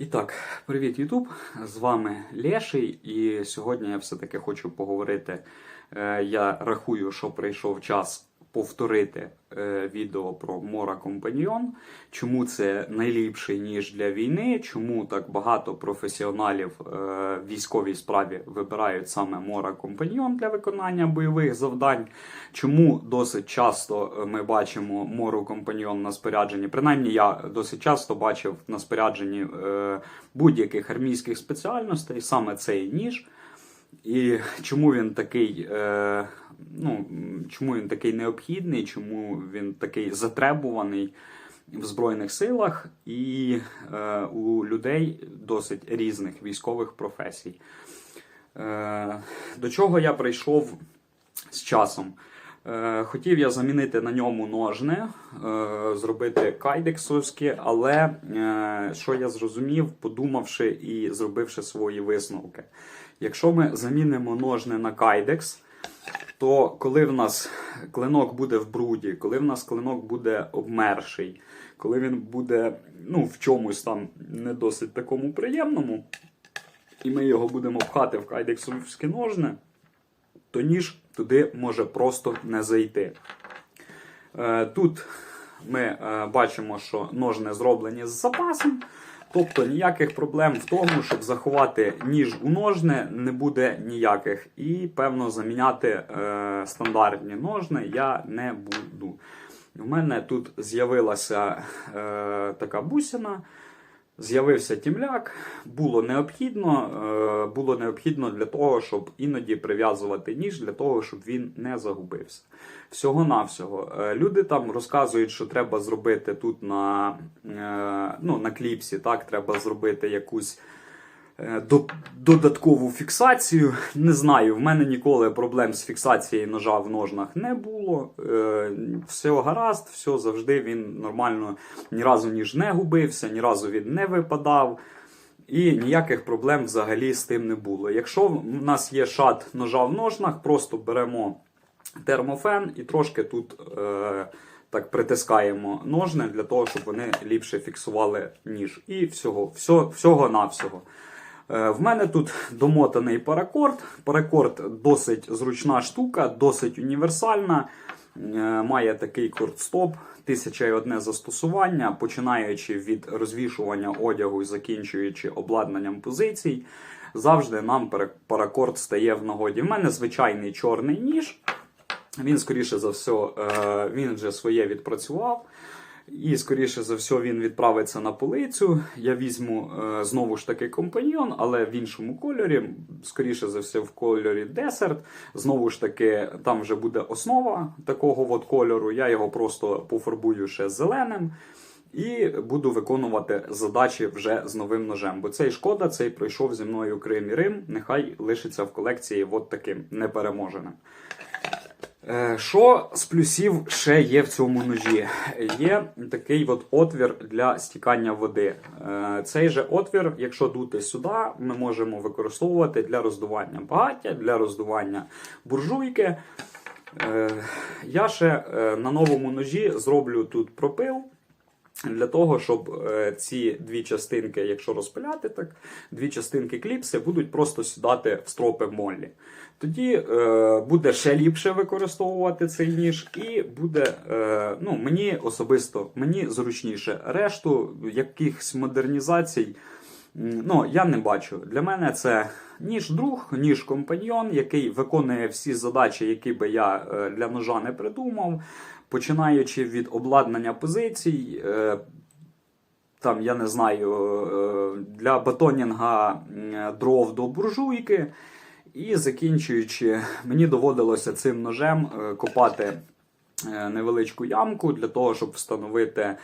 І так, привіт, Ютуб! З вами Леший, і сьогодні я все-таки хочу поговорити. Е, Я рахую, що прийшов час повторити е, відео про Мора Компаньйон. Чому це найліпший ніж для війни? Чому так багато професіоналів е, в військовій справі вибирають саме Мора Компаньйон для виконання бойових завдань? Чому досить часто е, ми бачимо Мору Компаньйон на спорядженні? Принаймні, я досить часто бачив на спорядженні е, будь-яких армійських спеціальностей саме цей ніж. І чому він такий, е, ну, чому він такий необхідний, чому він такий затребуваний в Збройних силах і е, у людей досить різних військових професій. Е, до чого я прийшов з часом? Е, Хотів я замінити на ньому ножне, е, зробити кайдексовське, але е, що я зрозумів, подумавши і зробивши свої висновки. Якщо ми замінимо ножне на кайдекс, то коли в нас клинок буде в бруді, коли в нас клинок буде обмерший, коли він буде ну, в чомусь там не досить такому приємному, і ми його будемо пхати в кайдексовське ножне, то ніж туди може просто не зайти. Е, Тут ми е, бачимо, що ножни зроблені з запасом, тобто ніяких проблем в тому, щоб заховати ніж у ножне, не буде ніяких. І, певно, заміняти е, стандартні ножни я не буду. У мене тут з'явилася е, така бусина. З'явився тімляк, було необхідно, е, було необхідно для того, щоб іноді прив'язувати ніж, для того, щоб він не загубився. Всього-навсього. Е, Люди там розказують, що треба зробити тут на, е, ну, на кліпсі, так, треба зробити якусь додаткову фіксацію. Не знаю, в мене ніколи проблем з фіксацією ножа в ножнах не було. Е, Все гаразд, все завжди він нормально ні разу ніж не губився, ні разу він не випадав. І ніяких проблем взагалі з тим не було. Якщо в нас є шат ножа в ножнах, просто беремо термофен і трошки тут е, так притискаємо ножни для того, щоб вони ліпше фіксували ніж. І всього, всього, всього навсього. Е, В мене тут домотаний паракорд. Паракорд досить зручна штука, досить універсальна. Е, Має такий кордстоп, тисяча і одне застосування, починаючи від розвішування одягу і закінчуючи обладнанням позицій. Завжди нам паракорд стає в нагоді. В мене звичайний чорний ніж. Він, скоріше за все, е, він вже своє відпрацював. І, скоріше за все, він відправиться на полицю. Я візьму е, знову ж таки компаньйон, але в іншому кольорі. Скоріше за все, в кольорі десерт. Знову ж таки, там вже буде основа такого от кольору. Я його просто пофарбую ще зеленим. І буду виконувати задачі вже з новим ножем. Бо цей шкода, цей пройшов зі мною Крим і Рим. Нехай лишиться в колекції от таким непереможеним. Е, Що з плюсів ще є в цьому ножі? Є такий от отвір для стікання води. Е, Цей же отвір, якщо дути сюди, ми можемо використовувати для роздування багаття, для роздування буржуйки. Е, Я ще на новому ножі зроблю тут пропил. Для того, щоб е, ці дві частинки, якщо розпиляти так, дві частинки кліпси будуть просто сідати в стропи моллі. Тоді е, буде ще ліпше використовувати цей ніж, і буде е, ну, мені особисто мені зручніше. Решту якихось модернізацій ну, я не бачу. Для мене це ніж друг, ніж компаньйон, який виконує всі задачі, які би я е, для ножа не придумав, починаючи від обладнання позицій. Е, там, я не знаю, е, для батонінга дров до буржуйки. І закінчуючи, мені доводилося цим ножем копати невеличку ямку для того, щоб встановити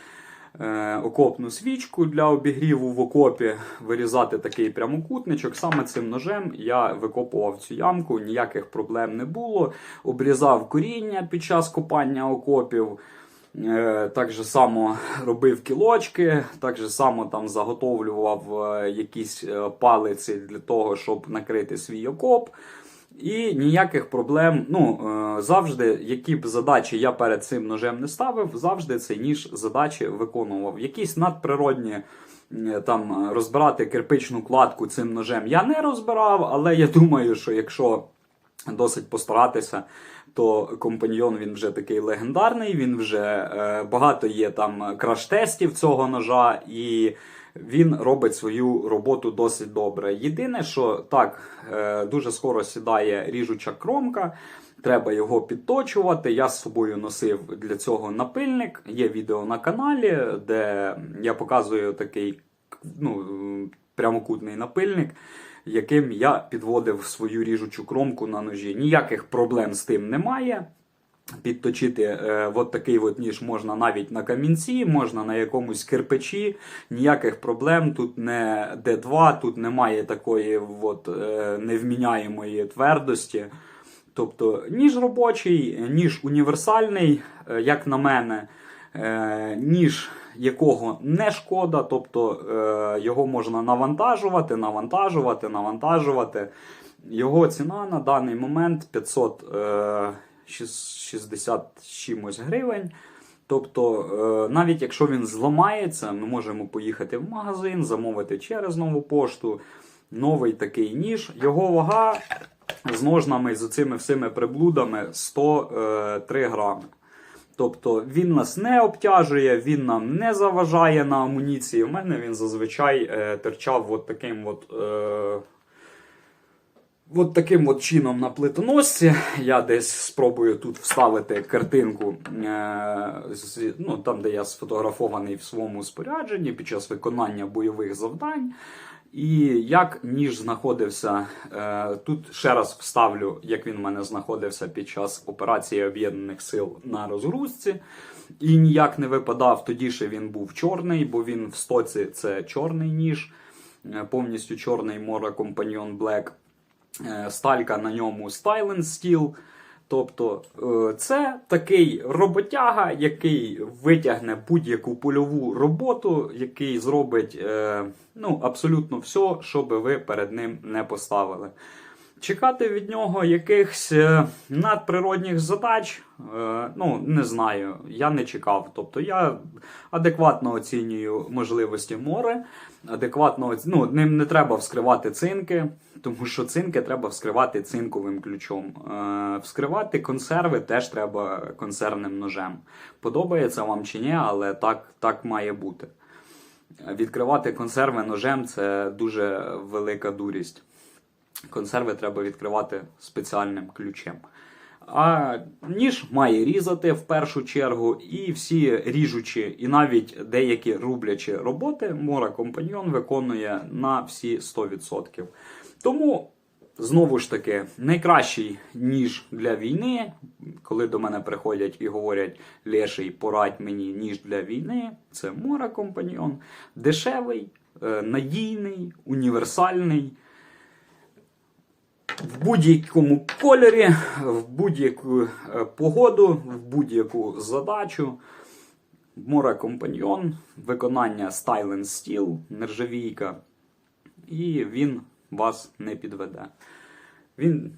окопну свічку для обігріву в окопі, вирізати такий прямокутничок. Саме цим ножем я викопував цю ямку, ніяких проблем не було. Обрізав коріння під час копання окопів. Е, Так же само робив кілочки, так же само там заготовлював е, якісь е, палиці для того, щоб накрити свій окоп. І ніяких проблем. Ну, е, завжди, які б задачі я перед цим ножем не ставив, завжди цей ніж задачі виконував. Якісь надприродні там розбирати кирпичну кладку цим ножем я не розбирав, але я думаю, що якщо досить постаратися, то компаньйон він вже такий легендарний. Він вже е, багато є там краш-тестів цього ножа, і він робить свою роботу досить добре. Єдине, що так е, дуже скоро сідає ріжуча кромка. Треба його підточувати. Я з собою носив для цього напильник. Є відео на каналі, де я показую такий ну, прямокутний напильник, яким я підводив свою ріжучу кромку на ножі. Ніяких проблем з тим немає. Підточити е, от такий от ніж можна навіть на камінці, можна на якомусь кирпичі, ніяких проблем. Тут не Д2, тут немає такої от, е, невміняємої твердості. Тобто ніж робочий, ніж універсальний, е, як на мене, е, ніж якого не шкода, тобто е, його можна навантажувати, навантажувати, навантажувати. Його ціна на даний момент 500. 60 чимось гривень. Тобто, е, навіть якщо він зламається, ми можемо поїхати в магазин, замовити через нову пошту, новий такий ніж. Його вага з ножнами з цими всіми приблудами 103 е, грами. Тобто він нас не обтяжує, він нам не заважає на амуніції. У мене він зазвичай е, терчав от таким от. Е, От таким от чином на плитоносці. Я десь спробую тут вставити картинку, е, ну, там, де я сфотографований в своєму спорядженні під час виконання бойових завдань. І як ніж знаходився, е, тут ще раз вставлю, як він в мене знаходився під час операції Об'єднаних Сил на розгрузці. І ніяк не випадав. Тоді ще він був чорний, бо він в стоці це чорний ніж, е, повністю чорний Mora Companion Black. Е, Сталька на ньому стайлен Steel. Тобто е, це такий роботяга, який витягне будь-яку польову роботу, який зробить е, ну, абсолютно все, що би ви перед ним не поставили. Чекати від нього якихось е, надприродних задач, е, ну не знаю, я не чекав. Тобто я адекватно оцінюю можливості море, адекватно ну, ним не треба вскривати цинки, тому що цинки треба вскривати цинковим ключом. Е, Вскривати консерви теж треба консервним ножем. Подобається вам чи ні, але так, так має бути. Відкривати консерви ножем це дуже велика дурість. Консерви треба відкривати спеціальним ключем. А ніж має різати в першу чергу, і всі ріжучі, і навіть деякі рублячі роботи Мора Компаньйон виконує на всі 100%. Тому, знову ж таки, найкращий ніж для війни, коли до мене приходять і говорять Леший, порадь мені ніж для війни, це Мора Компаньйон. Дешевий, е, надійний, універсальний в будь-якому кольорі, в будь-яку е, погоду, в будь-яку задачу. Мора Компаньйон, виконання Stylen Steel, нержавійка. І він вас не підведе. Він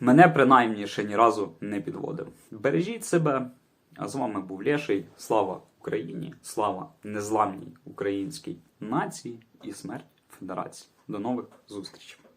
мене принаймні ще ні разу не підводив. Бережіть себе. А з вами був Леший. Слава Україні! Слава незламній українській нації і смерть Федерації. До нових зустрічей!